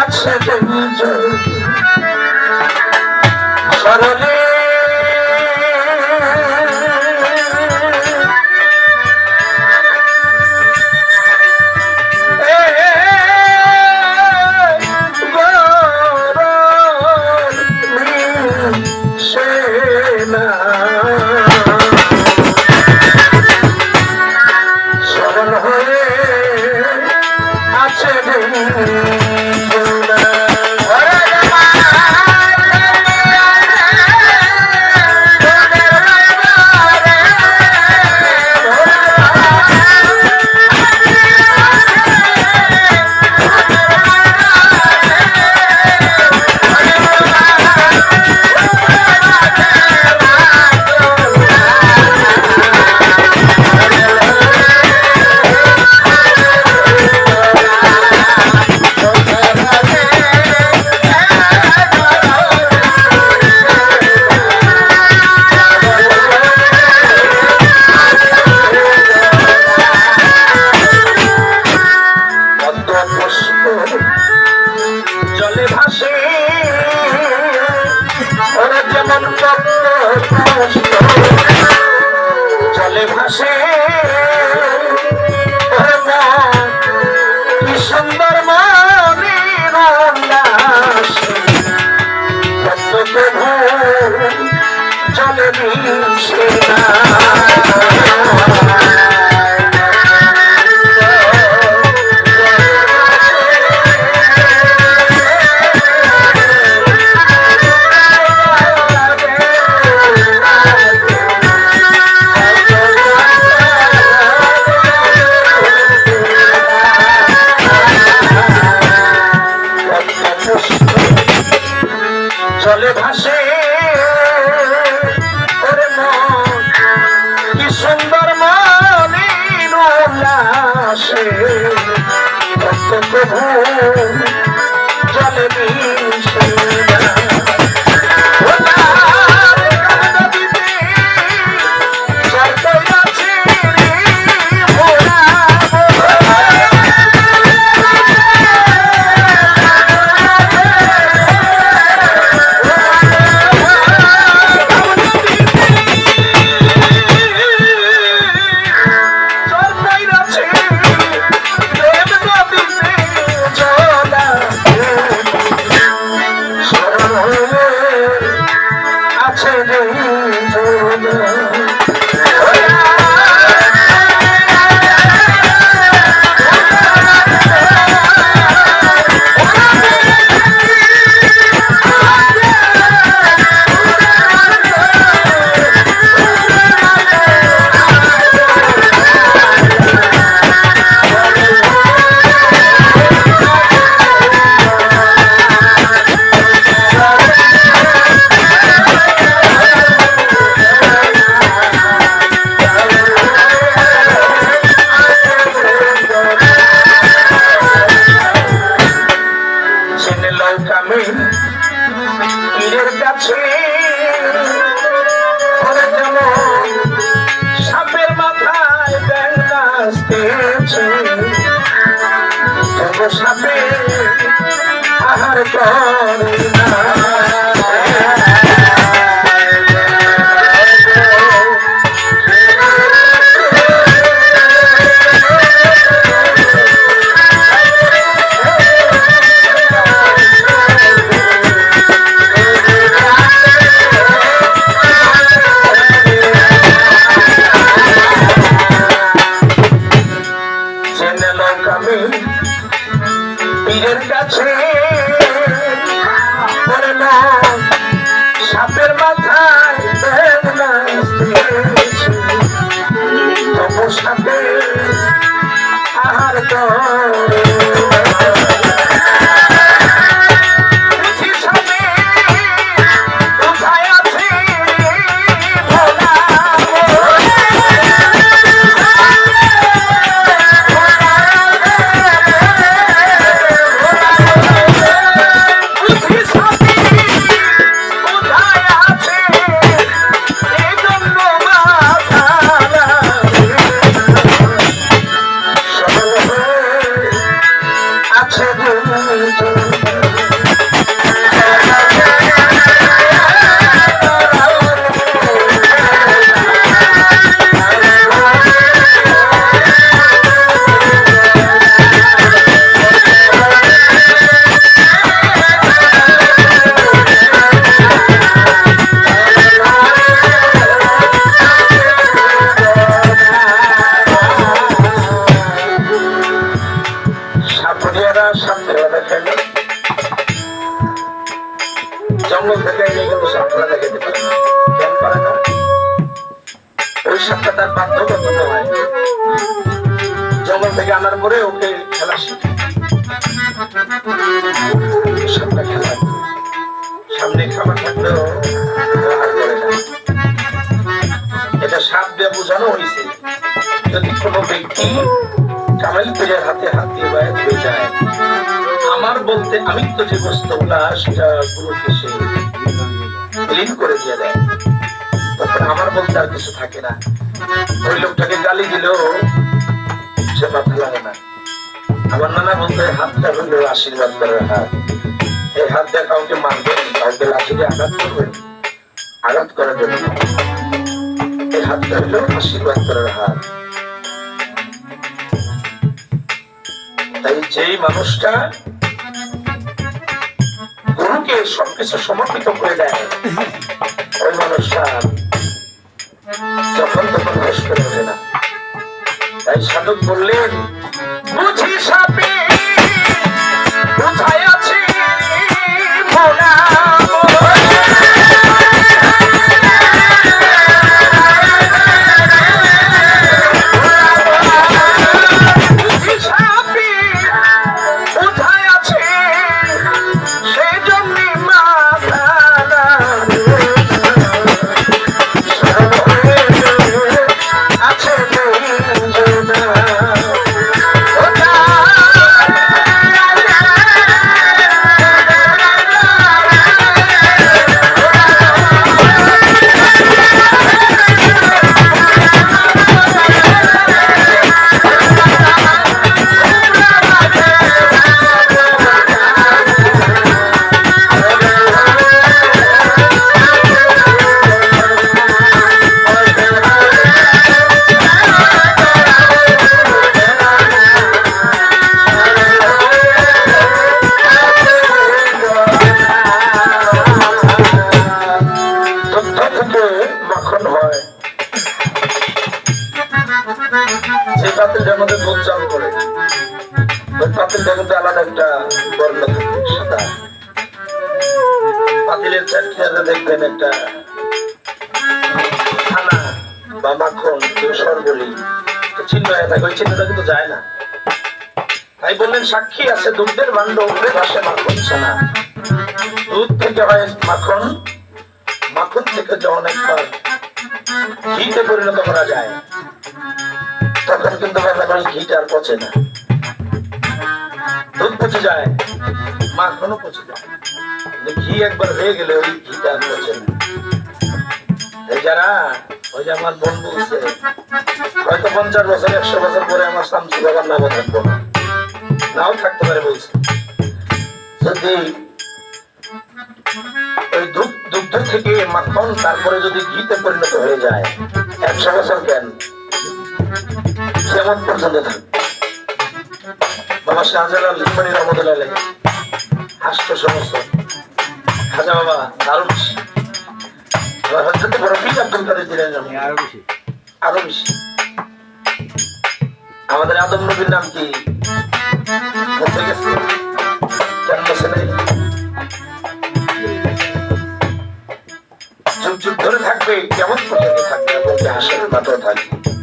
আছে সরলে Thank you. সুন্দর মনের উল্লাস চলে মিশে না আহার করে Oh, সাপুরিয়ারা সাপগুলো দেখেন জঙ্গল থেকে এনে কিন্তু সাপগুলো দেখাতে পারে কেন পারে না ওই সাপটা তার বাধ্যগত নয় জঙ্গল থেকে আনার পরে ওকে খেলা শিখে। সাপটা খেলা সামনে খাবার থাকলেও এটা সাপ দিয়ে বোঝানো হয়েছে। যদি কোনো ব্যক্তি কামাই পীরের হাতে হাত দিয়ে হয়ে যায়। আমার বলতে আমি তো যে বস্তুগুলা সেটা গুরুকে সে বিলীন করে দিয়ে দেয়। তখন আমার বলতে আর কিছু থাকে না। ওই লোকটাকে গালি দিলেও সে মাথা লাগে না। আমার নানা বলতে হাতটা হইল আশীর্বাদ করার হাত। এই হাত দিয়ে কাউকে মারবেন কাউকে লাঠি দিয়ে আঘাত করবেন আঘাত করার জন্য। এই হাতটা হইল আশীর্বাদ করার হাত। তাই যেই মানুষটা গুরুকে সবকিছু সমর্পিত করে দেয়, ওই মানুষটা যখন তখন বেশ করে না। তাই সাধক বললেন, বুঝি সাপে? চাল করে। পাতিলটা কিন্তু আলাদা একটা বর্ণ সাদা। পাতিলের চারটিয়াতে দেখবেন একটা ছানা বা মাখন, কেউ সর বলি চিহ্ন হয়ে থাকে, ওই চিহ্নটা কিন্তু যায় না। তাই বললেন, সাক্ষী আছে দুধের ভাণ্ড উপরে ভাসে মাখন ছানা দুধ থেকে হয় মাখন মাখন থেকে যখন একবার ঘিতে পরিণত করা যায় হয়ে হয়তো পঞ্চাশ বছর একশো বছর পরে আমার শামসু বাবার নামও থাকব নাও থাকতে পারে বলছে যদি দুধ থেকে মাখন, তারপরে যদি ঘিতে পরিণত হয়ে যায়, একশো বছর কেন কেমন পর্যন্ত থাকবে বাবা শাহজালাল সমস্ত বাবা দারুণ হজরত আব্দুল কাদের রহমতুল্লাহ আরও বেশি। আরও বেশি আমাদের আদম নবীর নাম কি যুগ যুগ ধরে থাকবে কেমন পর্যন্ত থাকবে এবং হাসের মাত্র থাকবে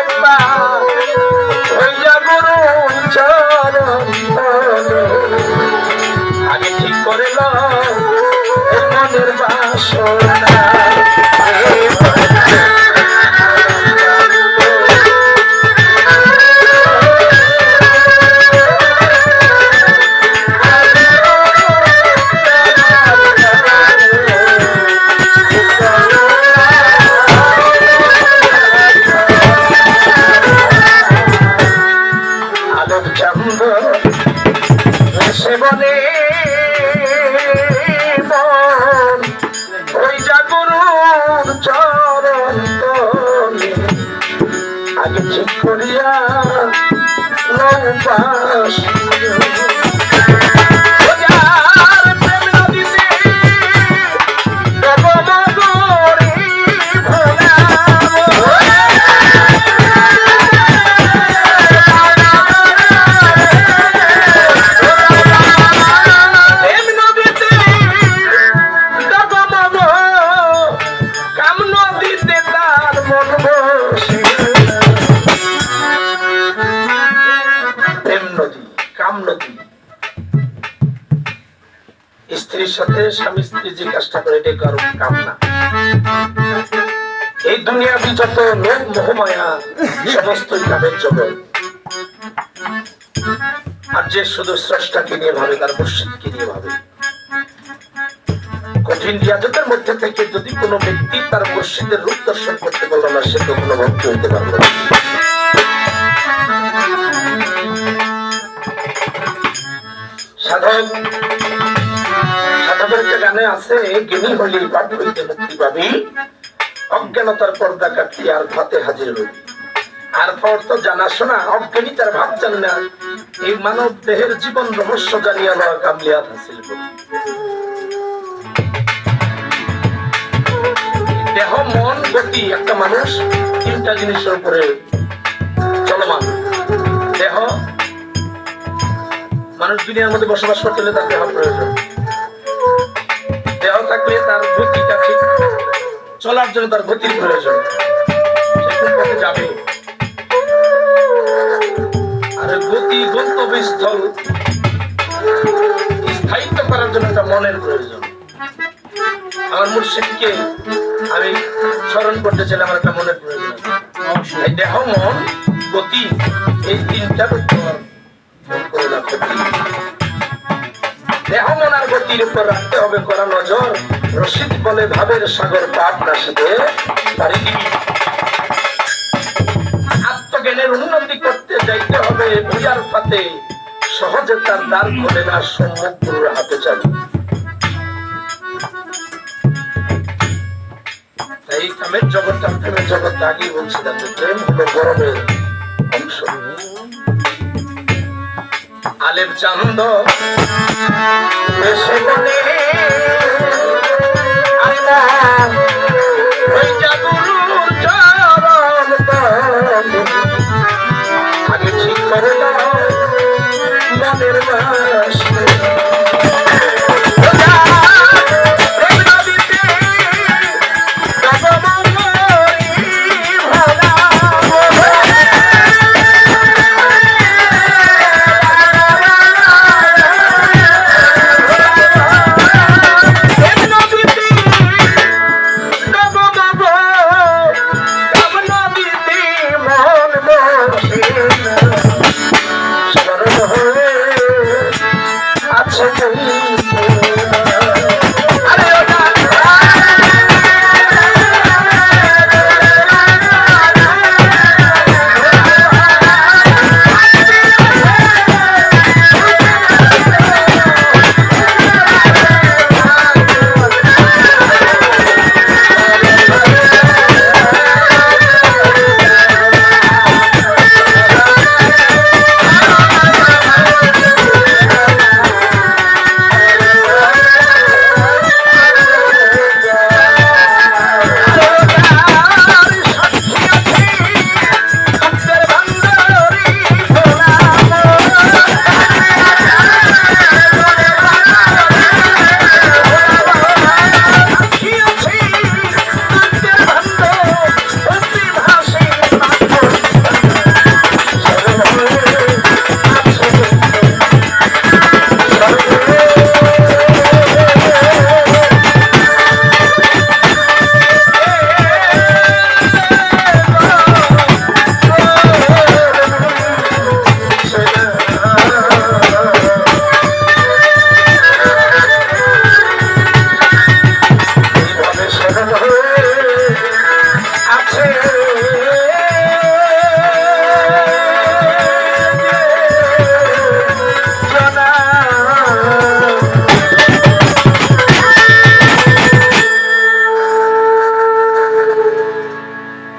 একবার হইয়া গুরু চরণ তলে। আগে ঠিক করে এই মনের বাসনা। করিয়া নৌপাশ সাথে স্বামী স্ত্রী যে কাজটা করে এটা কারও কাম না এই দুনিয়াবি যত লোক মোহমায়া সমস্তই কামের জগৎ। আর যে শুধু স্রষ্টাকে নিয়ে ভাবে, তার মুর্শিদকে নিয়ে ভাবে। কঠিন রিয়াজতের মধ্যে থেকে যদি কোনো ব্যক্তি তার মুর্শিদের রূপ দর্শন করতে পারল না, সে তো কোনো ভক্তি হইতে পারল না। সাধক গানে আছে জ্ঞানী হইলে পাঠ হইতে মুক্তি পাবি। অজ্ঞানতার পর্দা কাটি আর ভাতে হাজির হইবি আর পর তো জানাশোনা অজ্ঞানী তার ভাব জানে না। এই মানব দেহের জীবন রহস্য জানিয়া লওয়া কামলিয়াত হাসিল করি। দেহ, মন, গতি একটা মানুষ, তিনটা জিনিসের উপরে চলমান। দেহ, মানুষ দুনিয়ার মধ্যে বসবাস করতে হলে তার দেহ প্রয়োজন। থাকলে তার গতিটা ঠিক চলার জন্য তার গতির প্রয়োজন। সে পথে যাবে? আর গতি গন্তব্যস্থল স্থায়িত্ব করার জন্য একটা মনের প্রয়োজন। আমার মুর্শিদকে আমি স্মরণ করতে চাইলে আমার একটা মনের প্রয়োজন। দেহ মন গতি এই করে দেহ গতির উপর রাখতে হবে করা নজর। রশিদ বলে ভাবের সাগর পাপ রাশিদে আত্মজ্ঞানের উন্নতি করতে যাইতে হবে বুঝার পাতে সহজে তার দ্বার খোলে না, সম্মুখ হাতে চাবি। এই কামের জগৎটা প্রেমের জগৎটা আগেই বলছিলাম প্রেম হলো গরমের আলেম চান্দ। আগে ঠিক করে মনের বাসনা